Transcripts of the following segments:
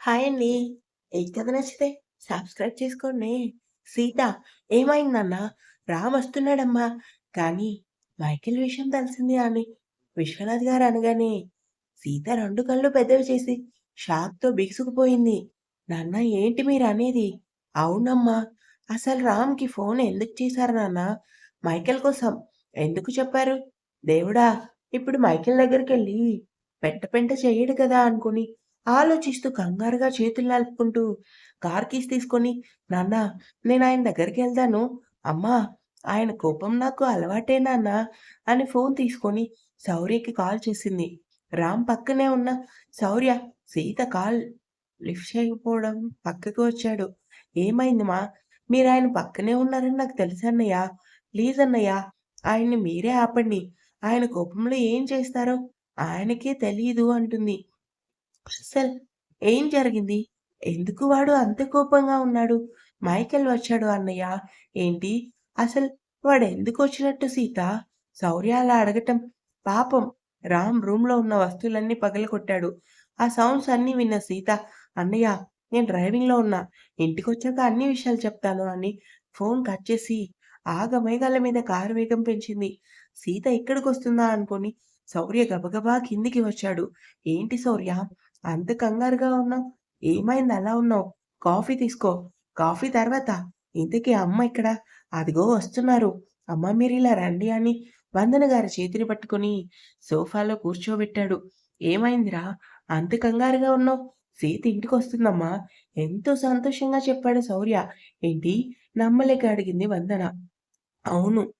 Hi అండి. ఏ కథ నచ్చితే సబ్స్క్రైబ్ చేసుకోండి. సీత ఏమైందన్నా? రామ్ వస్తున్నాడమ్మా. కానీ మైకిల్ విషయం తెలిసింది అని విశ్వనాథ్ గారు అనగానే సీత రెండు కళ్ళు పెద్దవి చేసి షాక్‌తో బిగుసుకుపోయింది. నాన్న ఏంటి మీరు అనేది అవునమ్మా. అసలు రామ్‌కి ఫోన్ ఎందుకు చేశారు నాన్న? మైకేల్ కోసం. ఎందుకు చెప్పారు? దేవుడా! ఇప్పుడు మైకేల్ దగ్గరికెళ్ళి పెంట పెంట చేయడు కదా అనుకుని ఆలోచిస్తూ కంగారుగా చేతులు నలుపుకుంటూ కార్ కీస్ తీసుకొని నాన్న నేను ఆయన దగ్గరికి వెళ్తాను. అమ్మా ఆయన కోపం నాకు అలవాటే నాన్న అని ఫోన్ తీసుకొని శౌర్యకి కాల్ చేసింది. రామ్ పక్కనే ఉన్న శౌర్య సీత కాల్ లిఫ్ట్ చేయకపోవడం పక్కకు వచ్చాడు. ఏమైంది మా మీరు ఆయన పక్కనే ఉన్నారని నాకు తెలుసు అన్నయ్య. ప్లీజ్ అన్నయ్య ఆయన్ని మీరే ఆపండి. ఆయన కోపంలో ఏం చేస్తారో ఆయనకే తెలీదు అంటుంది. అసలు ఏం జరిగింది? ఎందుకు వాడు అంత కోపంగా ఉన్నాడు? మైకెల్ వచ్చాడు అన్నయ్య. ఏంటి? అసలు వాడు ఎందుకు వచ్చినట్టు సీత? శౌర్య అలా అడగటం పాపం రామ్ రూమ్‌లో ఉన్న వస్తువులన్నీ పగలగొట్టాడు. ఆ సౌండ్స్ అన్నీ విన్న సీత అన్నయ్య నేను డ్రైవింగ్‌లో ఉన్నా. ఇంటికొచ్చాక అన్ని విషయాలు చెప్తాను అని ఫోన్ కట్ చేసి ఆగమేఘాల మీద కారు వేగం పెంచింది. సీత ఇక్కడికొస్తుందా అనుకొని శౌర్య గబగబా కిందికి వచ్చాడు. ఏంటి శౌర్య అంత కంగారుగా ఉన్నావు? ఏమైంది అలా ఉన్నావు? కాఫీ తీసుకో. కాఫీ తర్వాత ఇంతకీ అమ్మ ఇక్కడ అదిగో వస్తున్నారు. అమ్మ మీరు ఇలా రండి అని వందన గారి చేతిని పట్టుకొని సోఫాలో కూర్చోబెట్టాడు. ఏమైందిరా? అంత కంగారుగా ఉన్నావు? సీత ఇంటికొస్తుందమ్మా. ఎంతో సంతోషంగా చెప్పాడు శౌర్య. ఏంటి? నమ్మలేక అడిగింది వందన. అవును.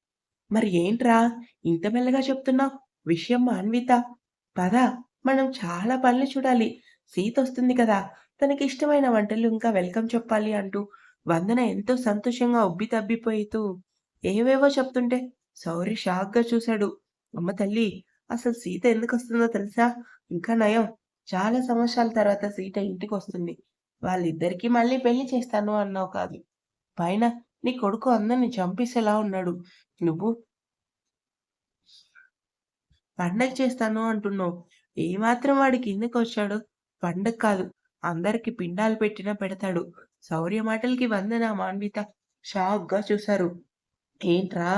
మరి ఏంట్రా ఇంత మెల్లగా చెప్తున్నావు? విషయం మాన్విత. పద మనం చాలా పనులు చూడాలి. సీత వస్తుంది కదా! తనకి ఇష్టమైన వంటలు ఇంకా వెల్కమ్ చెప్పాలి అంటూ వందన ఎంతో సంతోషంగా ఉబ్బి తబ్బిపోయితూ ఏవేవో చెప్తుంటే సౌరి షాక్‌గా చూశాడు. అమ్మ తల్లి! అసలు సీత ఎందుకు వస్తుందో తెలుసా? ఇంకా నయం. చాలా సంవత్సరాల తర్వాత సీత ఇంటికి వస్తుంది వాళ్ళిద్దరికీ మళ్ళీ పెళ్ళి చేస్తాను అన్నావు కాదు. పైన నీ కొడుకు అందరిని చంపేసేలా ఉన్నాడు. నువ్వు పండగ చేస్తాను అంటున్నావు. ఏమాత్రం వాడి వచ్చాడు పండగ కాదు. అందరికి పిండాలు పెట్టినా పెడతాడు. శౌర్య మాటలకి వందన, మాన్విత షాక్‌గా చూశారు. ఏంట్రా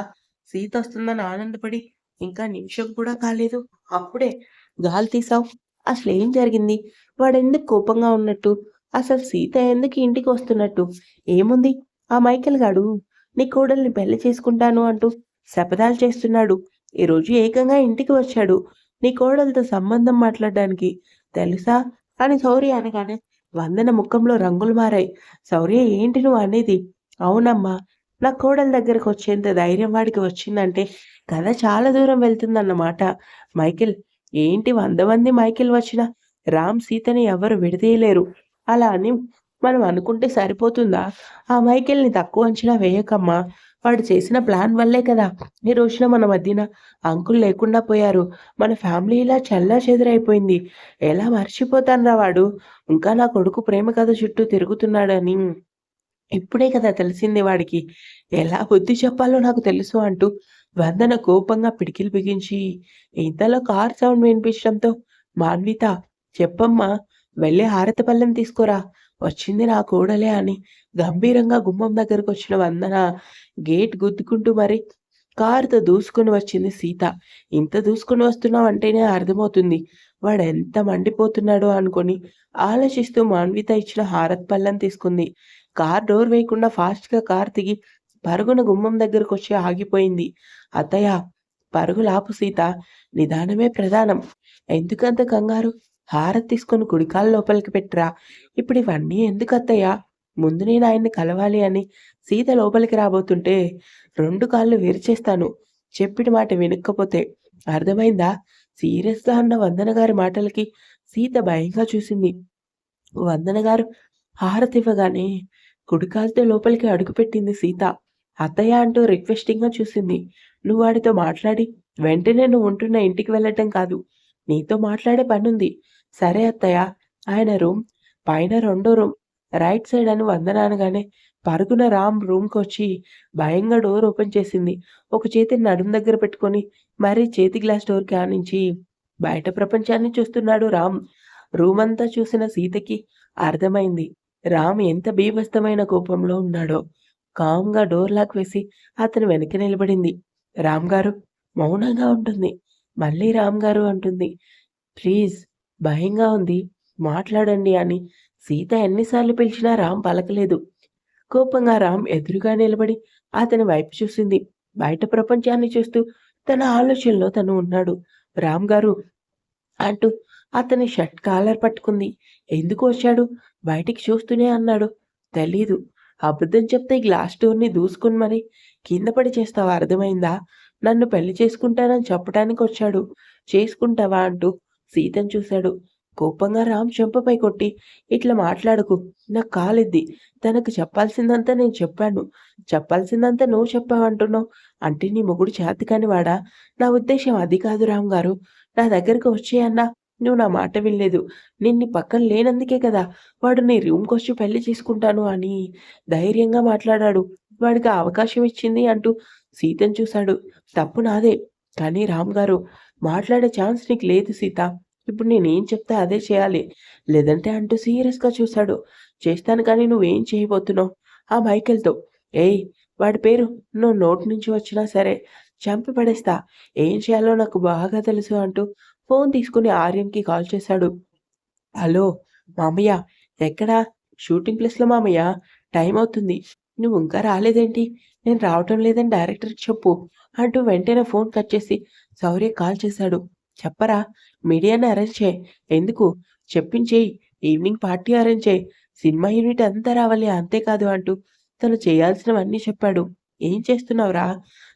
సీత వస్తుందని ఆనందపడి ఇంకా నిమిషం కూడా కాలేదు. అప్పుడే గాలి తీసావు. అసలు ఏం జరిగింది? వాడెందుకు కోపంగా ఉన్నట్టు? అసలు సీత ఎందుకు ఇంటికి వస్తున్నట్టు? ఏముంది? ఆ మైకెల్ గాడు నీ కోడల్ని పెళ్ళి చేసుకుంటాను అంటూ శపథాలు చేస్తున్నాడు. ఈరోజు ఏకంగా ఇంటికి వచ్చాడు. నీ కోడలతో సంబంధం మాట్లాడడానికి. తెలుసా? అని శౌర్య అనగానే వందన ముఖంలో రంగులు మారాయి. శౌర్య ఏంటి నువ్వు అనేది? అవునమ్మా. నా కోడల దగ్గరకు వచ్చేంత ధైర్యం వాడికి వచ్చిందంటే కథ చాలా దూరం వెళ్తుందన్నమాట. మైకిల్ ఏంటి వంద మంది మైకిల్ వచ్చినా రామ్, సీతని ఎవరు విడదీయలేరు. అలా అని మనం అనుకుంటే సరిపోతుందా? ఆ మైకిల్ని తక్కువ అంచనా వేయకమ్మా. వాడు చేసిన ప్లాన్ వల్లే కదా! ఈ రోజున మన మధ్యన అంకుల్ లేకుండా పోయారు. మన ఫ్యామిలీ ఇలా చల్లా చెల్లాచెదురైపోయింది. ఎలా మర్చిపోతానురా వాడు. ఇంకా నా కొడుకు ప్రేమ కథ చుట్టూ తిరుగుతున్నాడని ఇప్పుడే కదా తెలిసింది వాడికి. ఎలా బుద్ధి చెప్పాలో నాకు తెలుసు అంటూ వందన కోపంగా పిడికిలు బిగించి ఇంతలో కార్ సౌండ్ వినిపించడంతో మాన్విత చెప్పమ్మా వెళ్ళి హారతి పళ్ళెం తీసుకురా. వచ్చింది నా కోడలే అని గంభీరంగా గుమ్మం దగ్గరకు వచ్చిన వందన గేట్ గుద్దుకుంటూ మరి కారుతో దూసుకుని వచ్చింది సీత. ఇంత దూసుకుని వస్తున్నావు అంటేనే అర్థమవుతుంది. వాడెంత మండిపోతున్నాడో అనుకొని ఆలోచిస్తూ మాన్విత ఇచ్చిన హారత్ పళ్ళెం తీసుకుంది. కార్ డోర్ వేయకుండా ఫాస్ట్‌గా కార్ దిగి పరుగున గుమ్మం దగ్గరకు వచ్చి ఆగిపోయింది. అత్తయ్య పరుగులాపు సీత. నిదానమే ప్రధానం. ఎందుకంత కంగారు? హారతి తీసుకొని కుడికాలు లోపలికి పెట్టరా ఇప్పుడు ఇవన్నీ ఎందుకు అత్తయ్యా ముందు నేను ఆయన్ని కలవాలి అని సీత లోపలికి రాబోతుంటే రెండు కాళ్ళు విరిచేస్తాను. చెప్పిన మాట వినక్కపోతే అర్థమైందా? సీరియస్‌గా అన్న వందన గారి మాటలకి సీత భయంగా చూసింది. వందన గారు హారతివ్వగానే కుడికాలతో లోపలికి అడుగుపెట్టింది సీత. అత్తయ్య అంటూ రిక్వెస్టింగ్‌గా చూసింది. నువ్వు వాడితో మాట్లాడి వెంటనే నువ్వు ఉంటున్న ఇంటికి వెళ్ళటం కాదు. నీతో మాట్లాడే పనుంది. సరే అత్తయ్య. ఆయన రూమ్ పైన రెండో రూమ్. రైట్ సైడ్ అని వందన అనగానే పరుగున రామ్ రూమ్కి వచ్చి భయంగా డోర్ ఓపెన్ చేసింది. ఒక చేతి నడుం దగ్గర పెట్టుకొని మరీ చేతి గ్లాస్ డోర్‌కి ఆనించి బయట ప్రపంచాన్ని చూస్తున్నాడు రామ్. రూమ్ అంతా చూసిన సీతకి అర్థమైంది రామ్ ఎంత బీభస్తమైన కోపంలో ఉన్నాడో. కామ్‌గా డోర్ లాక్ వేసి అతను వెనక నిలబడింది. రామ్ గారు మౌనంగా ఉంటుంది. మళ్ళీ రామ్ గారు అంటుంది. ప్లీజ్ భయంగా ఉంది. మాట్లాడండి అని సీత ఎన్నిసార్లు పిలిచినా రామ్ పలకలేదు. కోపంగా రామ్ ఎదురుగా నిలబడి అతని వైపు చూసింది. బయట ప్రపంచాన్ని చూస్తూ తన ఆలోచనలో తను ఉన్నాడు. రామ్ గారు అంటూ అతని షర్ట్ కాలర్ పట్టుకుంది. ఎందుకు వచ్చాడు? బయటికి చూస్తూనే అన్నాడు. తెలీదు. అబద్ధం చెప్తే గ్లాస్ డోర్‌ని దూసుకుని మరి కింద పడి చేస్తావా అర్థమైందా? నన్ను పెళ్ళి చేసుకుంటానని చెప్పటానికి వచ్చాడు. చేసుకుంటావా అంటూ సీతను చూశాడు. కోపంగా రామ్ చెంపపై కొట్టి ఇట్లా మాట్లాడకు. నాకు కాలిద్ది. తనకు చెప్పాల్సిందంతా నేను చెప్పాను. చెప్పాల్సిందంతా నువ్వు చెప్పావంటున్నావు. అంటే నీ మొగుడు చేతి కానివాడా నా ఉద్దేశం అది కాదు రామ్ గారు. నా దగ్గరకు వచ్చేయన్నా నువ్వు నా మాట వినలేదు. నిన్ను పక్కన లేనందుకే కదా వాడు నీ రూమ్కి వచ్చి పెళ్ళి చేసుకుంటాను అని ధైర్యంగా మాట్లాడాడు. వాడికి అవకాశం ఇచ్చింది అంటూ సీతను చూశాడు. తప్పు నాదే. కానీ రామ్ గారు మాట్లాడే ఛాన్స్ నీకు లేదు సీత. ఇప్పుడు నేనేం చెప్తే అదే చేయాలి. లేదంటే అంటూ సీరియస్‌గా చూశాడు. చేస్తాను కానీ నువ్వేం చేయబోతున్నావు? ఆ మైకెల్తో ఏయ్! వాడి పేరు నువ్వు నోటి నుంచి వచ్చినా సరే చంపి పడేస్తా. ఏం చేయాలో నాకు బాగా తెలుసు అంటూ ఫోన్ తీసుకుని ఆర్యన్‌కి కాల్ చేశాడు. హలో! మామయ్య ఎక్కడా షూటింగ్ ప్లేస్‌లో మామయ్య. టైం అవుతుంది. నువ్వు ఇంకా రాలేదేంటి? నేను రావటం లేదని డైరెక్టర్‌కి చెప్పు అంటూ వెంటనే ఫోన్ కట్ చేసి సౌర్య కాల్ చేశాడు. చెప్పరా? మీడియాని అరేంజ్ చేయి ఎందుకు? చెప్పించేయి ఈవినింగ్ పార్టీ అరేంజ్ చేయి సినిమా యూనిట్ అంతా రావాలి అంతేకాదు అంటూ తను చేయాల్సినవన్నీ చెప్పాడు. ఏం చేస్తున్నావురా?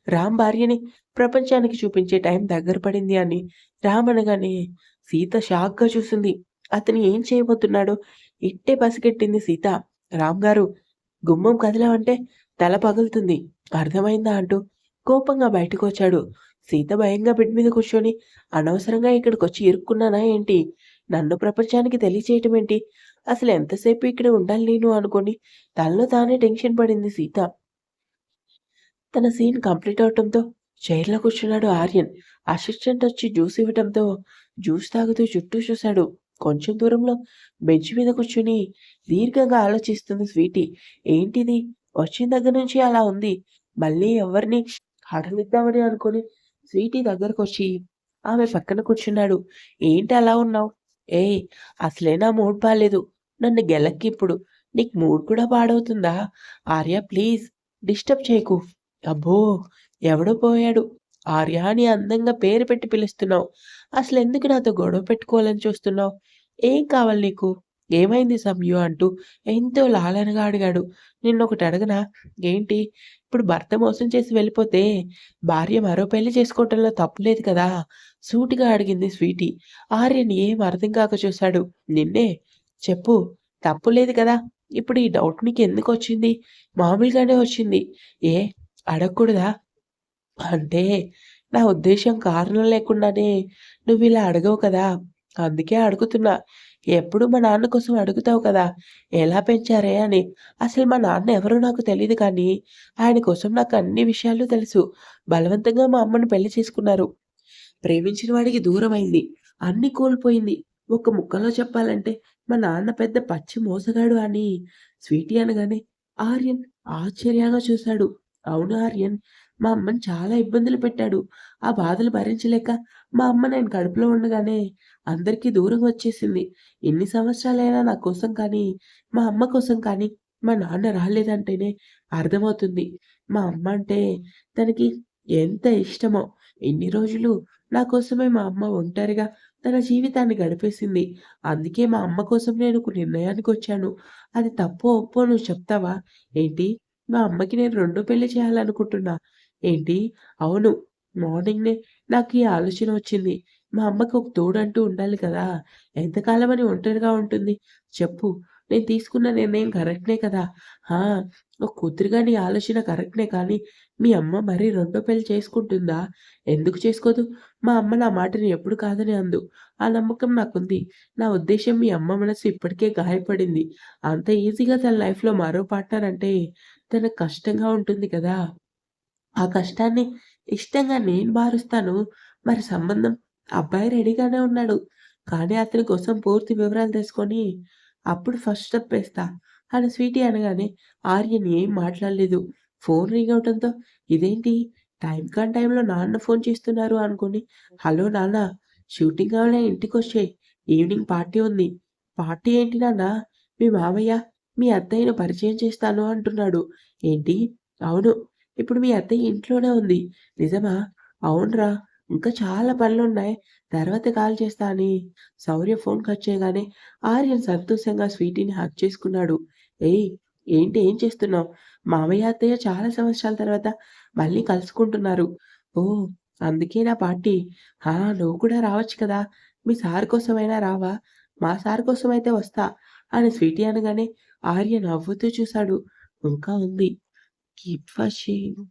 రామ్ భార్యని ప్రపంచానికి చూపించే టైం దగ్గర పడింది అని రామ్ అనగానే సీత షాక్‌గా చూసింది. అతను ఏం చేయబోతున్నాడో ఇట్టే పసిగట్టింది సీత. రామ్ గారు గుమ్మం కదిలావంటే తల పగులుతుంది. అర్థమైందా? అంటూ కోపంగా బయటకు వచ్చాడు సీత భయంగా బెడ్ మీద కూర్చొని అనవసరంగా ఇక్కడికి వచ్చి ఇరుక్కున్నానా ఏంటి? నన్ను ప్రపంచానికి తెలియచేయటం ఏంటి? అసలు ఎంతసేపు ఇక్కడ ఉండాలి నేను అనుకోని తనలో తానే టెన్షన్ పడింది సీత. తన సీన్ కంప్లీట్ అవటంతో చైర్‌లో కూర్చున్నాడు ఆర్యన్. అసిస్టెంట్ వచ్చి జ్యూస్ ఇవ్వటంతో జ్యూస్ తాగుతూ చుట్టూ చూశాడు. కొంచెం దూరంలో బెంచ్ మీద కూర్చొని దీర్ఘంగా ఆలోచిస్తుంది స్వీటీ. ఏంటిది? వచ్చిన దగ్గర నుంచి అలా ఉంది. మళ్ళీ ఎవరిని అడగిద్దామని అనుకుని స్వీటీ దగ్గరకొచ్చి ఆమె పక్కన కూర్చున్నాడు. ఏంటి అలా ఉన్నావు? ఏయ్! అసలే నా మూడ్ బాగాలేదు నన్ను గెలక్కి ఇప్పుడు నీకు మూడ్ కూడా పాడవుతుందా? ఆర్య ప్లీజ్ డిస్టర్బ్ చేయకు. అబ్బో! ఎవడో పోయాడు. ఆర్య అని అందంగా పేరు పెట్టి పిలుస్తున్నావు. అసలు ఎందుకు నాతో గొడవ పెట్టుకోవాలని చూస్తున్నావు? ఏం కావాలి నీకు? ఏమైంది సంయు? అంటూ ఎంతో లాలనగా అడిగాడు. నిన్నొకటి అడగనా? ఏంటి? ఇప్పుడు భర్త మోసం చేసి వెళ్ళిపోతే భార్య మరో పెళ్ళి చేసుకోవటంలో తప్పు లేదు కదా? సూటిగా అడిగింది స్వీటీ. ఆర్యని ఏం అర్థం కాక చూశాడు. నిన్నే. చెప్పు. తప్పు లేదు కదా? ఇప్పుడు ఈ డౌట్ నీకు ఎందుకు వచ్చింది మామూలుగానే వచ్చింది. ఏ అడగకూడదా? అంటే నా ఉద్దేశం కారణం లేకుండానే నువ్వు ఇలా అడగవు కదా! అందుకే అడుగుతున్నా. ఎప్పుడు మా నాన్న కోసం అడుగుతావు కదా! ఎలా పెంచారే అని. అసలు మా నాన్న ఎవరో నాకు తెలియదు కానీ ఆయన కోసం నాకు అన్ని విషయాలు తెలుసు. బలవంతంగా మా అమ్మను పెళ్ళి చేసుకున్నారు. ప్రేమించిన వాడికి దూరమైంది. అన్ని కోల్పోయింది. ఒక ముక్కలో చెప్పాలంటే మా నాన్న పెద్ద పచ్చి మోసగాడు అని స్వీటీ అనగానే ఆర్యన్ ఆశ్చర్యంగా చూశాడు. అవును ఆర్యన్. మా అమ్మని చాలా ఇబ్బందులు పెట్టాడు. ఆ బాధలు భరించలేక మా అమ్మ నేను కడుపులో ఉండగానే అందరికీ దూరం వచ్చేసింది. ఎన్ని సంవత్సరాలైనా నా కోసం కానీ, మా అమ్మ కోసం కానీ మా నాన్న రాలేదంటేనే అర్థమవుతుంది. మా అమ్మ అంటే తనకి ఎంత ఇష్టమో. ఎన్ని రోజులు నా కోసమే మా అమ్మ ఒంటరిగా తన జీవితాన్ని గడిపేసింది. అందుకే మా అమ్మ కోసం నేను ఒక నిర్ణయానికి వచ్చాను అది తప్పు ఒప్పో నువ్వు చెప్తావా? ఏంటి? మా అమ్మకి నేను రెండో పెళ్ళి చేయాలనుకుంటున్నా. ఏంటి? అవును. మార్నింగ్‌నే నాకు ఈ ఆలోచన వచ్చింది. మా అమ్మకు ఒక తోడంటూ ఉండాలి కదా! ఎంతకాలమని ఒంటరిగా ఉంటుంది? చెప్పు. నేను తీసుకున్న నిర్ణయం కరెక్ట్నే కదా! ఆ! ఒక కూతురుగా నీ ఆలోచన కరెక్ట్నే కానీ, మీ అమ్మ మరీ రెండో పెళ్ళి చేసుకుంటుందా? ఎందుకు చేసుకోదు? మా అమ్మ నా మాటని ఎప్పుడు కాదని అందు. ఆ నమ్మకం నాకుంది. నా ఉద్దేశం మీ అమ్మ మనసు ఇప్పటికే గాయపడింది. అంత ఈజీగా తన లైఫ్‌లో మరో పార్ట్నర్ అంటే తనకు కష్టంగా ఉంటుంది కదా! ఆ కష్టాన్ని ఇష్టంగా నేను మారుస్తాను. మరి సంబంధం అబ్బాయి రెడీగానే ఉన్నాడు. కానీ అతని కోసం పూర్తి వివరాలు తెలుసుకొని అప్పుడు ఫస్ట్ స్టెప్ వేస్తా అని స్వీటీ అనగానే ఆర్యన్ ఏం మాట్లాడలేదు. ఫోన్ రింగ్ అవడంతో ఇదేంటి? టైం కాని టైంలో నాన్న ఫోన్ చేస్తున్నారు అనుకుని హలో నాన్న షూటింగ్ అవలే ఇంటికి వచ్చే. ఈవినింగ్ పార్టీ ఉంది. పార్టీ ఏంటి నాన్న? మీ మామయ్య మీ అత్తయ్యను పరిచయం చేస్తాను అంటున్నాడు. ఏంటి? అవును. ఇప్పుడు మీ అత్తయ్య ఇంట్లోనే ఉంది. నిజమా? అవునరా. ఇంకా చాలా పనులున్నాయి. తర్వాత కాల్ చేస్తా అని శౌర్య ఫోన్ కట్ చేయగానే ఆర్యన్ సంతోషంగా స్వీటీని హక్ చేసుకున్నాడు. ఏయ్ ఏంటి ఏం చేస్తున్నావు? మామయ్య అత్తయ్య చాలా సంవత్సరాల తర్వాత మళ్ళీ కలుసుకుంటున్నారు. ఓ అందుకే నా పార్టీ. హా నువ్వు కూడా రావచ్చు కదా. మీ సార్ కోసమైనా రావా? మా సార్ కోసం అయితే వస్తా అని స్వీటీ అనగానే ఆర్య నవ్వుతూ చూశాడు. ఇంకా ఉంది. Keep watching